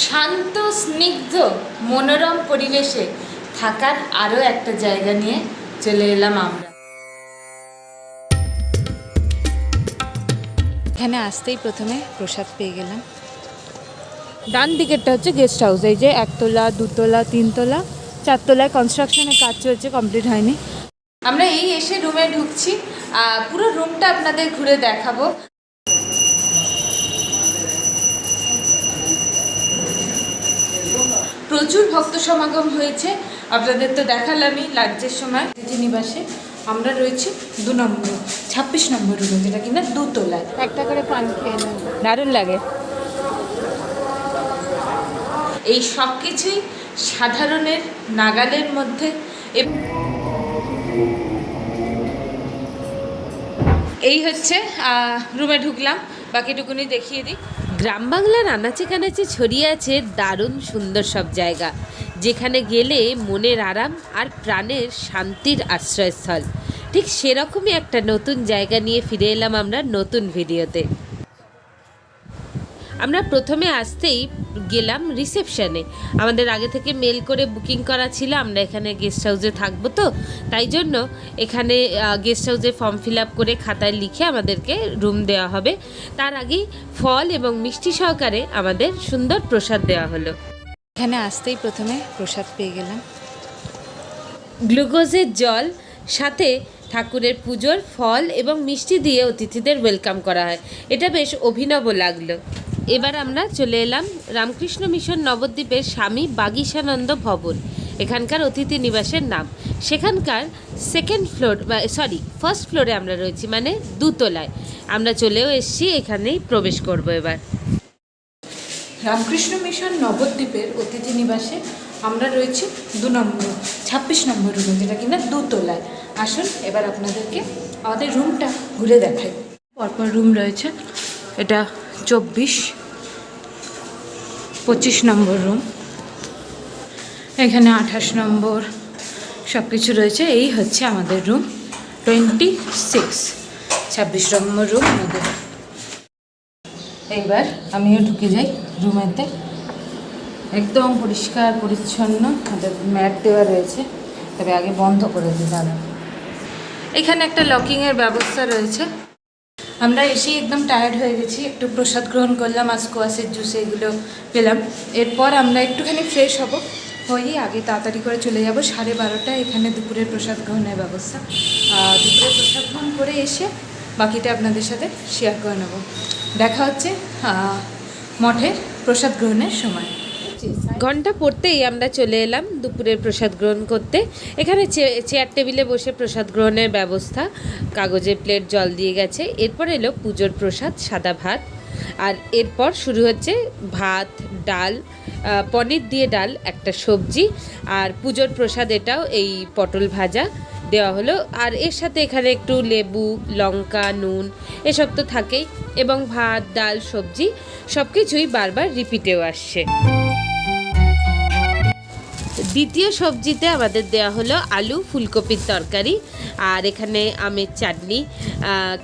শান্ত স্নিগ্ধ মনোরম পরিবেশে থাকার আরও একটা জায়গা নিয়ে চলে এলাম আমরা। এখানে আসতেই প্রথমে প্রসাদ পেয়ে গেলাম। ডান দিকেরটা হচ্ছে গেস্ট হাউস এই যে একতলা দুতলা তিনতলা চারতলায় কনস্ট্রাকশনের কাজ চলছে কমপ্লিট হয়নি। আমরা এই এসে রুমে ঢুকছি। পুরো রুমটা আপনাদের ঘুরে দেখাবো। প্রচুর ভক্ত সমাগম হয়েছে। আপনাদের তো দেখালামই লাঞ্চের সময়। নিবাসে। আমরা রয়েছি দু নম্বর ছাব্বিশ নম্বর রুমে যেটা কিনা দুতলায়। একটা করে পান খেয়ে দারুণ লাগে। এই সব কিছুই সাধারণের নাগালের মধ্যে। এই হচ্ছে রুমে ঢুকলাম। বাকিটুকুনি দেখিয়ে দিই। গ্রাম বাংলার আনাচে কানাচে ছড়িয়ে আছে দারুণ সুন্দর সব জায়গা। যেখানে গেলে মনের আরাম আর প্রাণের শান্তির আশ্রয়স্থল। ঠিক সেরকমই একটা নতুন জায়গা নিয়ে ফিরে এলাম আমরা নতুন ভিডিওতে। আমরা প্রথমে আসতেই গেলাম রিসেপশনে। আমাদের আগে থেকে মেল করে বুকিং করা ছিল আমরা এখানে গেস্ট হাউসে থাকব তো। তাই জন্য এখানে গেস্ট হাউসে ফর্ম ফিল আপ করে খাতায় লিখে আমাদেরকে রুম দেওয়া হবে। তার আগেই ফল এবং মিষ্টি সহকারে আমাদের সুন্দর প্রসাদ দেওয়া হলো। এখানে আসতেই প্রথমে প্রসাদ পেয়ে গেলাম। গ্লুকোজের জল সাথে ঠাকুরের পুজোর ফল এবং মিষ্টি দিয়ে অতিথিদের ওয়েলকাম করা হয়। এটা বেশ অভিনব লাগল। এবার আমরা চলে এলাম রামকৃষ্ণ মিশন নবদ্বীপের স্বামী বাগিশানন্দ ভবন, এখানকার অতিথি নিবাসের নাম। সেখানকার সেকেন্ড ফ্লোর বা সরি ফার্স্ট ফ্লোরে আমরা রয়েছি মানে দুতলায়। আমরা চলেও এসছি, এখানেই প্রবেশ করব এবার। রামকৃষ্ণ মিশন নবদ্বীপের অতিথি নিবাসে আমরা রয়েছি দু নম্বর, ছাব্বিশ নম্বর রুমে, যেটা কিনা দুতলায়। আসুন, এবার আপনাদেরকে আমাদের রুমটা ঘুরে দেখাই। পরপর রুম রয়েছে, এটা চব্বিশ, পঁচিশ নম্বর রুম এখানে আঠাশ নম্বর সব কিছু রয়েছে, এই হচ্ছে আমাদের রুম টোয়েন্টি সিক্স ছাব্বিশ নম্বর রুম আমাদের। এইবার আমিও ঢুকে যাই রুমেতে একদম পরিষ্কার, পরিচ্ছন্ন, আমাদের ম্যাট দেওয়া রয়েছে, তবে আগে বন্ধ করে দিই দাদা এখানে একটা লকিংয়ের ব্যবস্থা রয়েছে। আমরা এসেই একদম টায়ার্ড হয়ে গেছি, একটু প্রসাদ গ্রহণ করলাম, আর স্কোয়াশের জুস এগুলো পেলাম। এরপর আমরা একটুখানি ফ্রেশ হব, হয়েই আগে তাড়াতাড়ি করে চলে যাব। সাড়ে বারোটায় এখানে দুপুরের প্রসাদ গ্রহণের ব্যবস্থা। দুপুরের প্রসাদ গ্রহণ করে এসে বাকিটা আপনাদের সাথে শেয়ার করে নেব। দেখা হচ্ছে মঠের প্রসাদ গ্রহণের সময়। ঘণ্টা পড়তেই আমরা চলে এলাম দুপুরের প্রসাদ গ্রহণ করতে। এখানে চেয়ার টেবিলে বসে প্রসাদ গ্রহণের ব্যবস্থা। কাগজের প্লেট জল দিয়ে গেছে। এরপর এলো পুজোর প্রসাদ, সাদা ভাত। আর এরপর শুরু হচ্ছে ভাত, ডাল পনির দিয়ে ডাল, একটা সবজি। আর পুজোর প্রসাদ এটাও এই পটল ভাজা দেওয়া হলো। আর এর সাথে এখানে একটু লেবু, লঙ্কা, নুন, এসব তো থাকেই। এবং ভাত, ডাল, সবজি সব কিছুই বারবার রিপিটেও আসছে। দ্বিতীয় সবজিতে আমাদের দেওয়া হলো আলু ফুলকপির তরকারি আর এখানে আমের চাটনি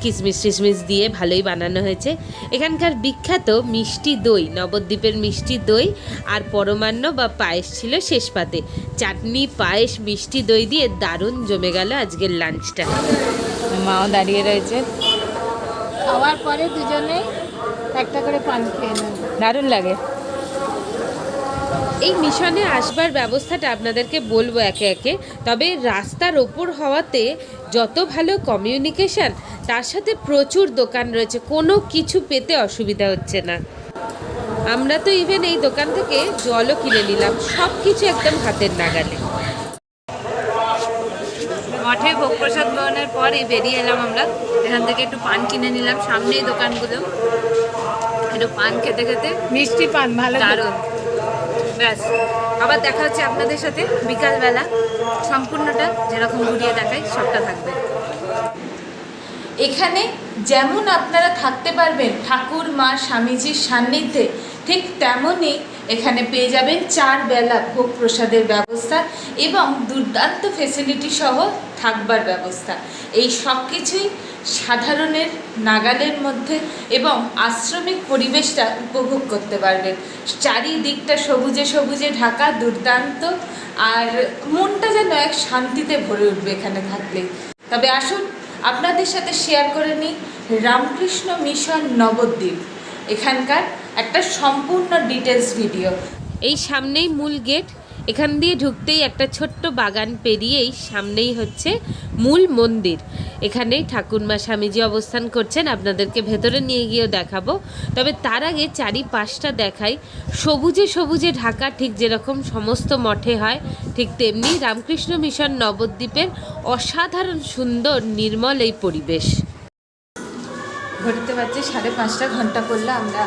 কিশমিশ টিশমিশ দিয়ে ভালোই বানানো হয়েছে। এখানকার বিখ্যাত মিষ্টি দই নবদ্বীপের মিষ্টি দই আর পরমান্ন বা পায়েস ছিল শেষ পাতে। চাটনি পায়েস মিষ্টি দই দিয়ে দারুণ জমে গেল আজকের লাঞ্চটা। মাও দাঁড়িয়ে রয়েছে। খাওয়ার পরে দুজনে একটা করে পান খেয়ে দারুণ লাগে। এই মিশনে আসবার ব্যবস্থাটা আপনাদেরকে বলব একে একে। তবে রাস্তার ওপর হওয়াতে যত ভালো কমিউনিকেশন তার সাথে প্রচুর দোকান রয়েছে। কোনো কিছু পেতে অসুবিধা হচ্ছে না। আমরা তো ইভেন এই দোকান থেকে জলও কিনে নিলাম। সব কিছু একদম হাতের নাগালে। মঠে ভোগ প্রসাদ গ্রহণের পরে বেরিয়ে এলাম আমরা। এখান থেকে একটু পান কিনে নিলাম। সামনেই দোকানগুলো। একটু পান খেতে খেতে মিষ্টি পান ভালো। দারুণ। ব্যাস, আবার দেখা হচ্ছে আপনাদের সাথে বিকালবেলা। সম্পূর্ণটা যেরকম ঘুরিয়ে দেখাই, সবটা থাকবে। এখানে যেমন আপনারা থাকতে পারবেন, ঠাকুর, মা, স্বামীজির সান্নিধ্যে, ঠিক তেমনই এখানে পেয়ে যাবেন চার বেলা ভোগ প্রসাদের ব্যবস্থা এবং দুর্দান্ত ফেসিলিটি সহ থাকবার ব্যবস্থা। এই সব কিছুই সাধারণের নাগালের মধ্যে এবং আশ্রমিক পরিবেশটা উপভোগ করতে পারবেন চারিদিকটা সবুজে সবুজে ঢাকা, দুর্দান্ত। আর মনটা যেন এক শান্তিতে ভরে উঠবে এখানে থাকলে। তবে আসুন, আপনাদের সাথে শেয়ার করে নিই রামকৃষ্ণ মিশন নবদ্বীপ। এখানকার একটা সম্পূর্ণ ডিটেলস ভিডিও এই সামনেই মূল গেট এখান দিয়ে ঢুকতেই একটা ছোট্ট বাগান পেরিয়েই সামনেই হচ্ছে মূল মন্দির। এখানেই ঠাকুরমা স্বামীজি অবস্থান করছেন। আপনাদেরকে ভেতরে নিয়ে গিয়েও দেখাবো। তবে তার আগে চারিপাশটা দেখাই। সবুজে সবুজে ঢাকা ঠিক যেরকম সমস্ত মঠে হয়, ঠিক তেমনি রামকৃষ্ণ মিশন নবদ্বীপের অসাধারণ সুন্দর নির্মল এই পরিবেশ। ঘড়িতে বাজছে সাড়ে পাঁচটা, ঘণ্টা করলে আমরা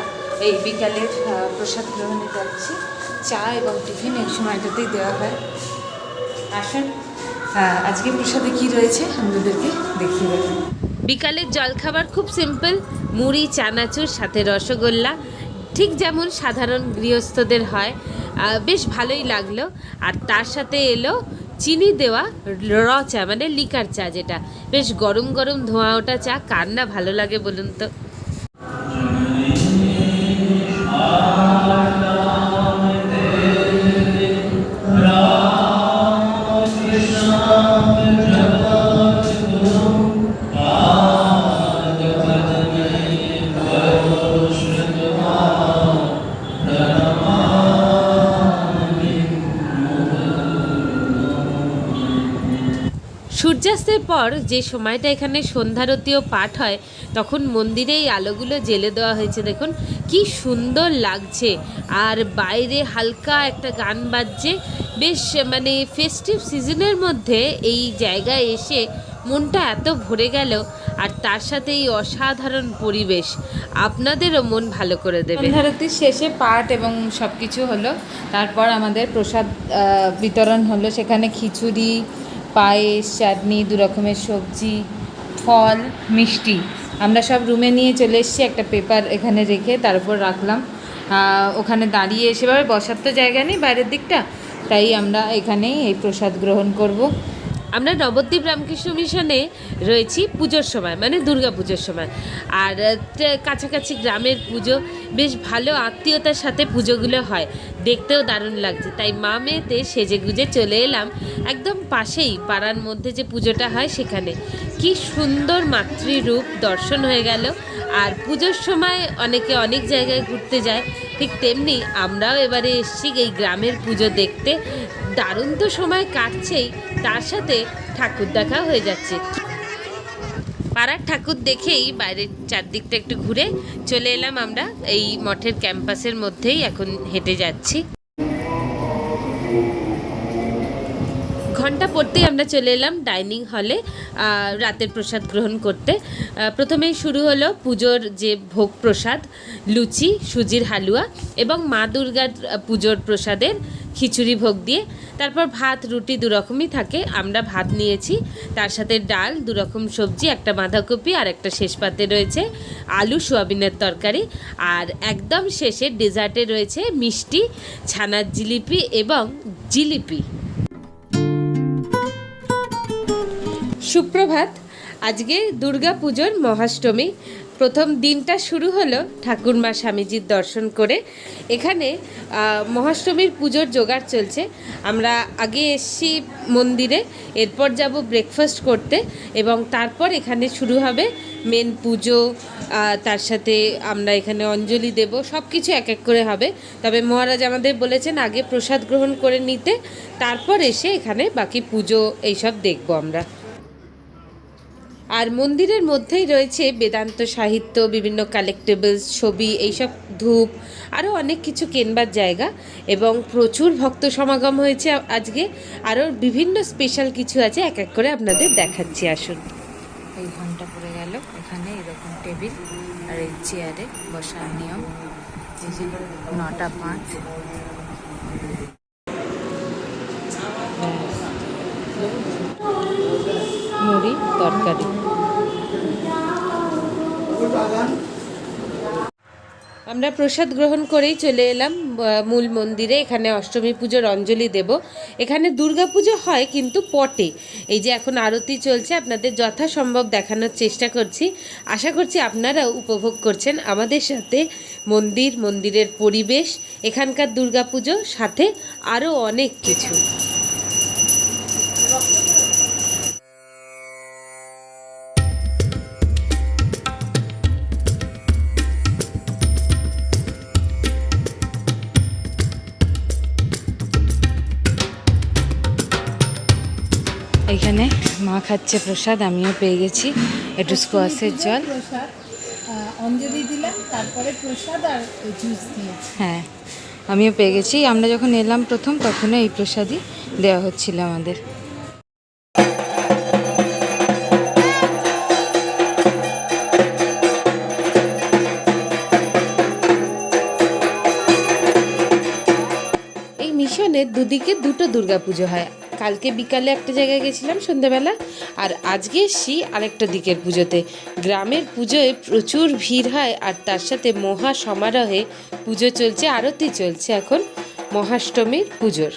এই বিকালের প্রসাদ গ্রহণে যাচ্ছি। চা এবং টিফিন এই সময়টাতেই দেওয়া হয়। আসুন। আজকে প্রসাদে কি রয়েছে আপনাদেরকে দেখিয়ে বিকালের জলখাবার খুব সিম্পল মুড়ি, চানাচুর, সাথে রসগোল্লা, ঠিক যেমন সাধারণ গৃহস্থদের হয়। বেশ ভালোই লাগল। আর তার সাথে এলো চিনি দেওয়া র চা মানে লিকার চা যেটা। বেশ গরম গরম ধোঁয়া ওটা চা, কার না ভালো লাগে বলুন তো? সূর্যাস্তের পর যে সময়টা এখানে সন্ধ্যারতীয় পাঠ হয়, তখন মন্দিরে এই আলোগুলো জেলে দেওয়া হয়েছে। দেখুন, কি সুন্দর লাগছে। আর বাইরে হালকা একটা গান বাজছে। বেশ মানে ফেস্টিভ সিজনের মধ্যে এই জায়গায় এসে মনটা এত ভরে গেল, আর তার সাথে এই অসাধারণ পরিবেশ। আপনাদেরও মন ভালো করে দেবে। সন্ধ্যারতির শেষে পাঠ এবং সব কিছু হলো। তারপর আমাদের প্রসাদ বিতরণ হলো। সেখানে খিচুড়ি পায়েস, চাটনি, দু রকমের সবজি, ফল, মিষ্টি। আমরা সব রুমে নিয়ে চলে এসেছি, একটা পেপার এখানে রেখে তার উপর রাখলাম। ওখানে দাঁড়িয়ে সেভাবে বসার তো জায়গা নেই বাইরের দিকটা, তাই আমরা এখানেই এই প্রসাদ গ্রহণ করব। আমরা নবদ্বীপ রামকৃষ্ণ মিশনে রয়েছি পুজোর সময় মানে দুর্গা পুজোর সময়। আর কাছাকাছি গ্রামের পুজো বেশ ভালো আত্মীয়তার সাথে পুজোগুলো হয়। দেখতেও দারুণ লাগছে। তাই মা মেয়েতে সেজে গুজে চলে এলাম একদম পাশেই, পাড়ার মধ্যে যে পুজোটা হয় সেখানে। কি সুন্দর মাতৃরূপ দর্শন হয়ে গেল। আর পুজোর সময় অনেকে অনেক জায়গায় ঘুরতে যায়, ঠিক তেমনি আমরাও এবারে এসছি এই গ্রামের পুজো দেখতে। দারুণ তো সময় কাটছেই, তার সাথে ঠাকুর দেখা হয়ে যাচ্ছে। পাড়ার ঠাকুর দেখেই বাইরের চারদিকটা একটু ঘুরে চলে এলাম আমরা, এই মঠের ক্যাম্পাসের মধ্যেই এখন হেঁটে যাচ্ছি। ঘণ্টা পড়তেই আমরা চলে এলাম ডাইনিং হলে রাতের প্রসাদ গ্রহণ করতে। আহ, প্রথমেই শুরু হলো পুজোর যে ভোগ প্রসাদ লুচি সুজির হালুয়া এবং মা দুর্গার পুজোর প্রসাদের খিচুড়ি ভোগ দিয়ে। তারপর ভাত রুটি দু রকমই থাকে আমরা ভাত নিয়েছি। তার সাথে ডাল দু রকম সবজি একটা বাঁধাকপি আর একটা শেষ পাতে রয়েছে আলু সোয়াবিনের তরকারি। আর একদম শেষে ডেজার্টে রয়েছে মিষ্টি ছানার জিলিপি এবং জিলিপি। সুপ্রভাত। আজকে দুর্গা পুজোর মহাষ্টমী। প্রথম দিনটা শুরু হলো ঠাকুরমা স্বামীজির দর্শন করে। এখানে মহাষ্টমীর পুজোর জোগাড় চলছে। আমরা আগে এসছি মন্দিরে, এরপর যাব ব্রেকফাস্ট করতে এবং তারপর এখানে শুরু হবে মেন পুজো। তার সাথে আমরা এখানে অঞ্জলি দেব সব কিছু এক এক করে হবে। তবে মহারাজ আমাদের বলেছেন আগে প্রসাদ গ্রহণ করে নিতে, তারপর এসে এখানে বাকি পুজো এইসব দেখব আমরা। আর মন্দিরের মধ্যেই রয়েছে বেদান্ত সাহিত্য, বিভিন্ন কালেক্টেবলস ছবি, এইসব ধূপ আরও অনেক কিছু কেনবার জায়গা এবং প্রচুর ভক্ত সমাগম হয়েছে। আজকে আরও বিভিন্ন স্পেশাল কিছু আছে, এক এক করে আপনাদের দেখাচ্ছি, আসুন। এই ঘণ্টা পড়ে গেল, এখানে এরকম টেবিল আর এই চেয়ারে বসার নিয়ম। নটা পাঁচ। মুড়ি তরকারি। আমরা প্রসাদ গ্রহণ করেই চলে এলাম মূল মন্দিরে। এখানে অষ্টমী পুজোর অঞ্জলি দেব। এখানে দুর্গা পুজো হয় কিন্তু পটে। এই যে এখন আরতি চলছে, আপনাদের যথাসম্ভব দেখানোর চেষ্টা করছি। আশা করছি আপনারাও উপভোগ করছেন আমাদের সাথে মন্দির, মন্দিরের পরিবেশ, এখানকার দুর্গা পুজো, সাথে আরও অনেক কিছু। এইখানে মা খাচ্ছে প্রসাদ আমিও পেয়ে গেছি একটু স্কোয়াশের জল। অঞ্জলি দিলাম তারপরে প্রসাদ আর জুস দিয়েছি হ্যাঁ আমিও পেয়ে গেছি। আমরা যখন এলাম প্রথম তখনও এই প্রসাদই দেওয়া হচ্ছিল আমাদের। এই মিশনের দুদিকে দুটো দুর্গাপুজো হয়। কালকে বিকালে একটা জায়গায় গেছিলাম সন্ধেবেলা আর আজকে এসছি আরেকটা দিকের পুজোতে। গ্রামের পুজোয় প্রচুর ভিড় হয়, আর তার সাথে মহা সমারোহে পুজো চলছে, আরতি চলছে এখন মহাষ্টমীর পুজোর।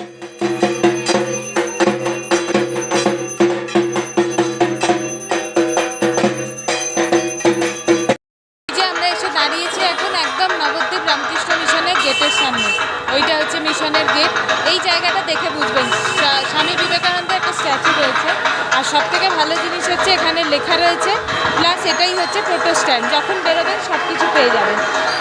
হচ্ছে গেট এই জায়গাটা দেখে বুঝবেন। স্বামী বিবেকানন্দের একটা স্ট্যাচু রয়েছে। আর সব থেকে ভালো জিনিস হচ্ছে এখানে লেখা রয়েছে। প্লাস এটাই হচ্ছে টোটো স্ট্যান্ড। যখন বেরোবেন সব কিছু পেয়ে যাবেন।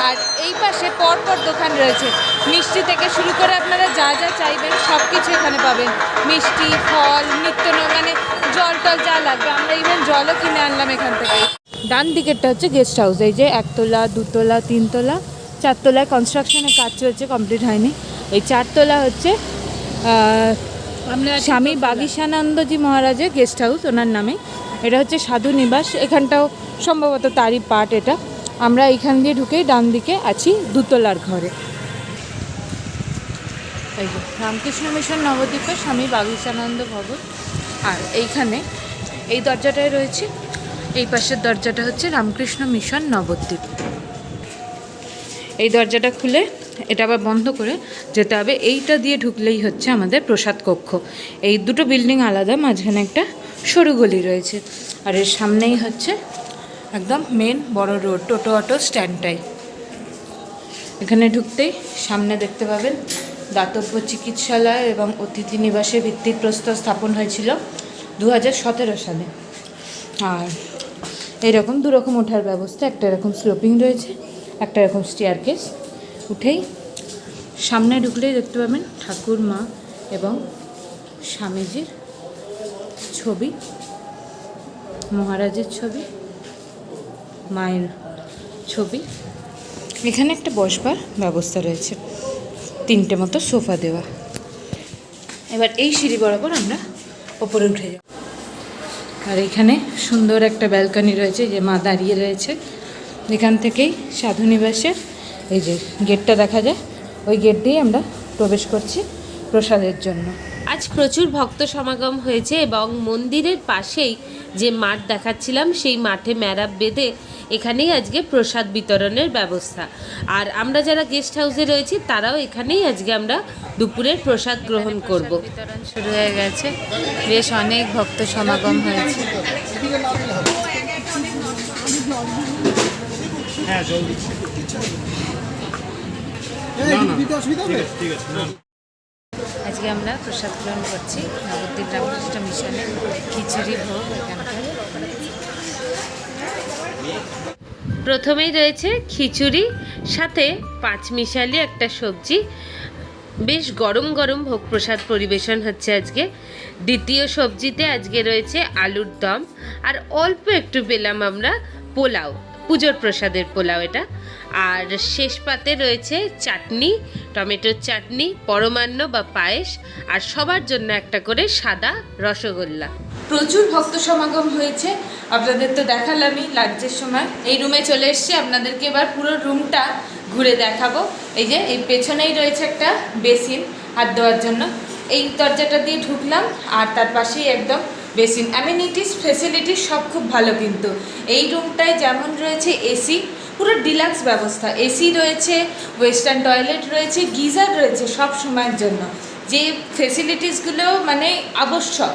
আর এই পাশে পর পর দোকান রয়েছে। মিষ্টি থেকে শুরু করে আপনারা যা যা চাইবেন সব কিছু এখানে পাবেন। মিষ্টি, ফল, নিত্য মানে জল টল যা লাগবে। আমরা ইভেন জলও কিনে আনলাম এখান থেকে। ডান দিকেরটা হচ্ছে গেস্ট হাউস এই যে একতলা, দুতলা, তিনতলা, চারতলায় কনস্ট্রাকশনের কাজ চলছে কমপ্লিট হয়নি। এই চারতলা হচ্ছে আমরা স্বামী বাগীশানন্দজি মহারাজের গেস্ট হাউস ওনার নামে। এটা হচ্ছে সাধু নিবাস এখানটাও সম্ভবত তারই পার্ট এটা। আমরা এখান দিয়ে ঢুকেই ডান দিকে আছি দুতলার ঘরে। এই যে রামকৃষ্ণ মিশন নবদ্বীপের স্বামী বাগীশানন্দ ভবন। আর এইখানে এই দরজাটায় রয়েছে এই পাশের দরজাটা হচ্ছে রামকৃষ্ণ মিশন নবদ্বীপ। এই দরজাটা খুলে এটা আবার বন্ধ করে যেতে হবে। এইটা দিয়ে ঢুকলেই হচ্ছে আমাদের প্রসাদ কক্ষ। এই দুটো বিল্ডিং আলাদা, মাঝখানে একটা সরু গলি রয়েছে। আর এর সামনেই হচ্ছে একদম মেন বড় রোড টোটো অটো স্ট্যান্ডটাই এখানে ঢুকতেই সামনে দেখতে পাবেন দাতব্য চিকিৎসালয় এবং অতিথি নিবাসে ভিত্তিপ্রস্তর স্থাপন হয়েছিল দু হাজার সতেরো সালে। আর এরকম দু রকম ওঠার ব্যবস্থা, একটা এরকম স্লোপিং রয়েছে, একটা এরকম স্টিয়ার কেস উঠেই সামনে ঢুকলেই দেখতে পাবেন ঠাকুর মা এবং স্বামীজির ছবি, মহারাজের ছবি, মায়ের ছবি। এখানে একটা বসবার ব্যবস্থা রয়েছে, তিনটে মতো সোফা দেওয়া। এবার এই সিঁড়ি বরাবর আমরা ওপরে উঠে যাব। আর এখানে সুন্দর একটা ব্যালকনি রয়েছে যে মা দাঁড়িয়ে রয়েছে। এখান থেকেই সাধু নিবাসের এই যে গেটটা দেখা যায় ওই গেট দিয়ে আমরা প্রবেশ করছি প্রসাদের জন্য। আজ প্রচুর ভক্ত সমাগম হয়েছে এবং মন্দিরের পাশেই যে মাঠ দেখাচ্ছিলাম সেই মাঠে ম্যারাপ বেঁধে এখানেই আজকে প্রসাদ বিতরণের ব্যবস্থা। আর আমরা যারা গেস্ট হাউসে রয়েছি তারাও এখানেই আজকে আমরা দুপুরের প্রসাদ গ্রহণ করব। বিতরণ শুরু হয়ে গেছে। বেশ অনেক ভক্ত সমাগম হয়েছে। আজকে আমরা প্রসাদ গ্রহণ করছি। নবদ্বীপ রামকৃষ্ণ মিশনে খিচুড়ি ভোগ এখানকার প্রথমেই রয়েছে খিচুড়ি সাথে পাঁচমিশালি একটা সবজি। বেশ গরম গরম ভোগ প্রসাদ পরিবেশন হচ্ছে আজকে। দ্বিতীয় সবজিতে আজকে রয়েছে আলুর দম। আর অল্প একটু পেলাম আমরা পোলাও। পুজোর প্রসাদের পোলাও এটা। আর শেষ পাতে রয়েছে চাটনি, টমেটোর চাটনি, পরমান্ন বা পায়েস, আর সবার জন্য একটা করে সাদা রসগোল্লা। প্রচুর ভক্ত সমাগম হয়েছে, আপনাদের তো দেখালামই লাঞ্চের সময়। এই রুমে চলে এসেছি, আপনাদেরকে এবার পুরো রুমটা ঘুরে দেখাবো। এই যে, এই পেছনেই রয়েছে একটা বেসিন হাত দেওয়ার জন্য। এই দরজাটা দিয়ে ঢুকলাম, আর তার পাশেই একদম বেসিন অ্যামিনিটিস ফেসিলিটিস সব খুব ভালো কিন্তু। এই রুমটায় যেমন রয়েছে এসি, পুরো ডিলাক্স ব্যবস্থা। এসি রয়েছে, ওয়েস্টার্ন টয়লেট রয়েছে, গিজার রয়েছে সব সময়ের জন্য। যে ফেসিলিটিসগুলো মানে আবশ্যক,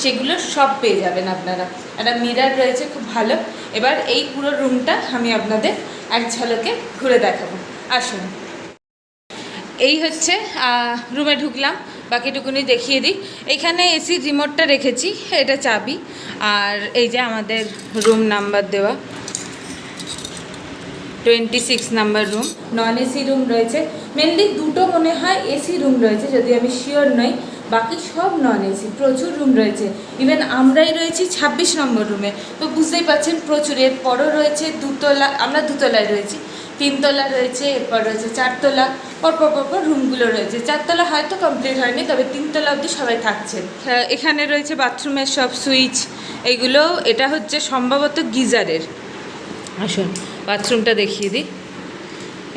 সেগুলো সব পেয়ে যাবেন আপনারা। একটা মিরার রয়েছে খুব ভালো। এবার এই পুরো রুমটা আমি আপনাদের এক ঝলকে ঘুরে দেখাবো। আসুন। এই হচ্ছে রুমে ঢুকলাম। বাকিটুকুনি দেখিয়ে দিই। এখানে এসির রিমোটটা রেখেছি, এটা চাবি। আর এই যে আমাদের রুম নাম্বার দেওয়া। Twenty six number room non AC room রয়েছে। মেনলি দুটো মনে হয় এসি রুম রয়েছে, যদি আমি শিওর নই। বাকি সব নন এসি প্রচুর রুম রয়েছে। ইভেন আমরাই রয়েছি ছাব্বিশ নম্বর রুমে তো বুঝতেই পারছেন প্রচুর। এরপরও রয়েছে দুতলা, আমরা দুতলায় রয়েছি। তিনতলা রয়েছে, এরপর রয়েছে চারতলা। পরপর পরপর রুমগুলো রয়েছে। চারতলা হয়তো কমপ্লিট হয়নি তবে তিনতলা অবধি সবাই থাকছেন হ্যাঁ, এখানে রয়েছে বাথরুমের সব সুইচ এইগুলো এটা হচ্ছে সম্ভবত গিজারের। আসুন বাথরুমটা দেখিয়ে দিই।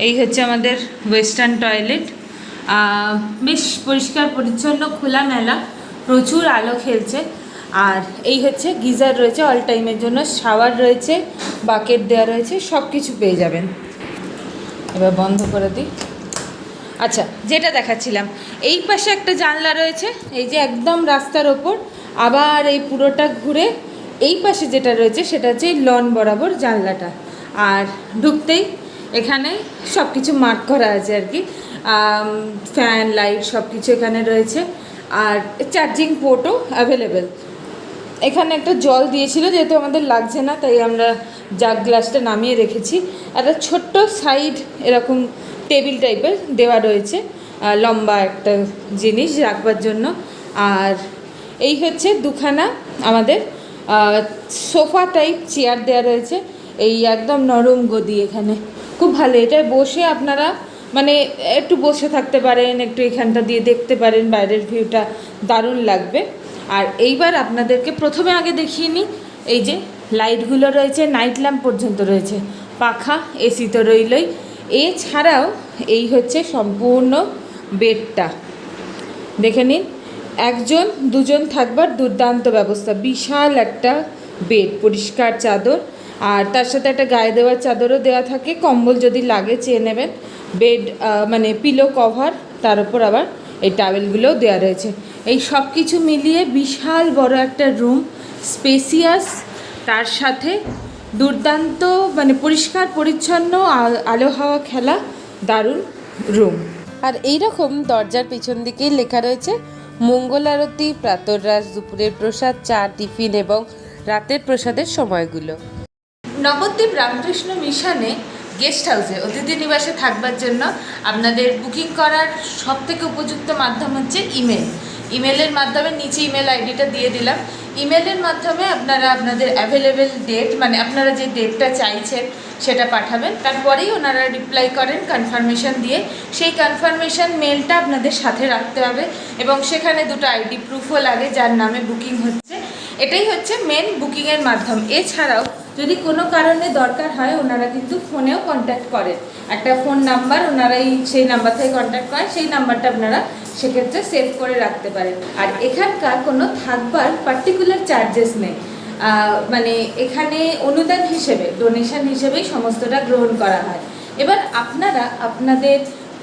এই হচ্ছে আমাদের ওয়েস্টার্ন টয়লেট বেশ পরিষ্কার পরিচ্ছন্ন খোলামেলা প্রচুর আলো খেলছে। আর এই হচ্ছে গিজার রয়েছে অল টাইমের জন্য শাওয়ার রয়েছে বাকেট দেওয়া রয়েছে সব কিছু পেয়ে যাবেন। এবার বন্ধ করে দিই। আচ্ছা যেটা দেখাচ্ছিলাম। এই পাশে একটা জানলা রয়েছে, এই যে একদম রাস্তার ওপর, আবার এই পুরোটা ঘুরে এই পাশে যেটা রয়েছে, সেটা হচ্ছে লন বরাবর জানলাটা। আর ঢুকতেই এখানে সব কিছু মার্ক করা আছে আর কি। ফ্যান লাইট সব কিছু এখানে রয়েছে। আর চার্জিং পোর্টও অ্যাভেলেবেল এখানে একটা জল দিয়েছিল, যেহেতু আমাদের লাগছে না, তাই আমরা জাগ গ্লাসটা নামিয়ে রেখেছি। একটা ছোট্ট সাইড এরকম টেবিল টাইপের দেওয়া রয়েছে লম্বা একটা জিনিস রাখবার জন্য। আর এই হচ্ছে দুখানা আমাদের সোফা টাইপ চেয়ার দেওয়া রয়েছে। এই একদম নরম গদি এখানে। খুব ভালো, এটায় বসে আপনারা মানে একটু বসে থাকতে পারেন, একটু এখানটা দিয়ে দেখতে পারেন, বাইরের ভিউটা দারুণ লাগবে। আর এইবার আপনাদেরকে প্রথমে আগে দেখিয়ে নিই, এই যে লাইটগুলো রয়েছে, নাইট ল্যাম্প পর্যন্ত রয়েছে, পাখা, এসি তো রইলই। এছাড়াও এই হচ্ছে সম্পূর্ণ বেডটা। দেখে নিন, একজন, দুজন থাকবার দুর্দান্ত ব্যবস্থা। বিশাল একটা বেড, পরিষ্কার চাদর। আর তার সাথে একটা গায়ে দেওয়ার চাদরও দেওয়া থাকে। কম্বল যদি লাগে চেয়ে নেবেন। বেড মানে পিলো কভার তার উপর আবার এই টাওয়েলগুলোও দেওয়া রয়েছে। এই সব কিছু মিলিয়ে বিশাল বড় একটা রুম স্পেসিয়াস তার সাথে দুর্দান্ত মানে পরিষ্কার, পরিচ্ছন্ন আলো হাওয়া খেলা। দারুণ রুম আর এই রকম দরজার পিছন দিকেই লেখা রয়েছে মঙ্গল আরতি প্রাতরাস দুপুরের প্রসাদ চা টিফিন এবং রাতের প্রসাদের সময়গুলো। নবদ্বীপ রামকৃষ্ণ মিশনে গেস্ট হাউসে অতিথি নিবাসে থাকবার জন্য আপনাদের বুকিং করার সব থেকে উপযুক্ত মাধ্যম হচ্ছে ইমেল ইমেলের মাধ্যমে নিচে ইমেল আইডিটা দিয়ে দিলাম। ইমেলের মাধ্যমে আপনারা আপনাদের অ্যাভেলেবেল ডেট মানে আপনারা যে ডেটটা চাইছেন, সেটা পাঠাবেন। তারপরেই ওনারা রিপ্লাই করেন কনফার্মেশন দিয়ে। সেই কনফার্মেশন মেলটা আপনাদের সাথে রাখতে হবে এবং সেখানে দুটো আইডি প্রুফও লাগে, যার নামে বুকিং হচ্ছে। এটাই হচ্ছে মেন বুকিংয়ের মাধ্যম। এছাড়াও যদি কোনো কারণে দরকার হয়, ওনারা কিন্তু ফোনেও কন্ট্যাক্ট করেন। একটা ফোন নাম্বার ওনারাই সেই নাম্বার থেকে কন্ট্যাক্ট করেন, সেই নাম্বারটা আপনারা সেক্ষেত্রে সেভ করে রাখতে পারেন। আর এখানকার কোনো থাকবার পার্টিকুলার চার্জেস নেই। মানে এখানে অনুদান হিসেবে ডোনেশন হিসেবেই সমস্তটা গ্রহণ করা হয়। এবার আপনারা আপনাদের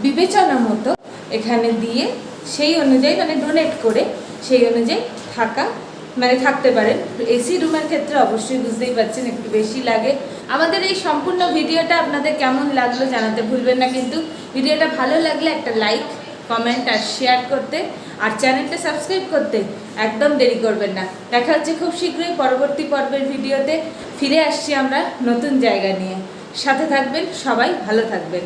বিবেচনা মতো এখানে দিয়ে সেই অনুযায়ী মানে ডোনেট করে সেই অনুযায়ী থাকা মানে থাকতে পারেন এসি রুমের ক্ষেত্রে অবশ্যই বুঝতেই পারছেন, একটু বেশি লাগে। আমাদের এই সম্পূর্ণ ভিডিওটা আপনাদের কেমন লাগল জানাতে ভুলবেন না কিন্তু। ভিডিওটা ভালো লাগলে একটা লাইক কমেন্ট আর শেয়ার করতে। আর চ্যানেলটা সাবস্ক্রাইব করতে একদম দেরি করবেন না। দেখা হচ্ছে খুব শীঘ্রই পরবর্তী পর্বের ভিডিওতে। ফিরে আসছি আমরা নতুন জায়গা নিয়ে। সাথে থাকবেন, সবাই ভালো থাকবেন।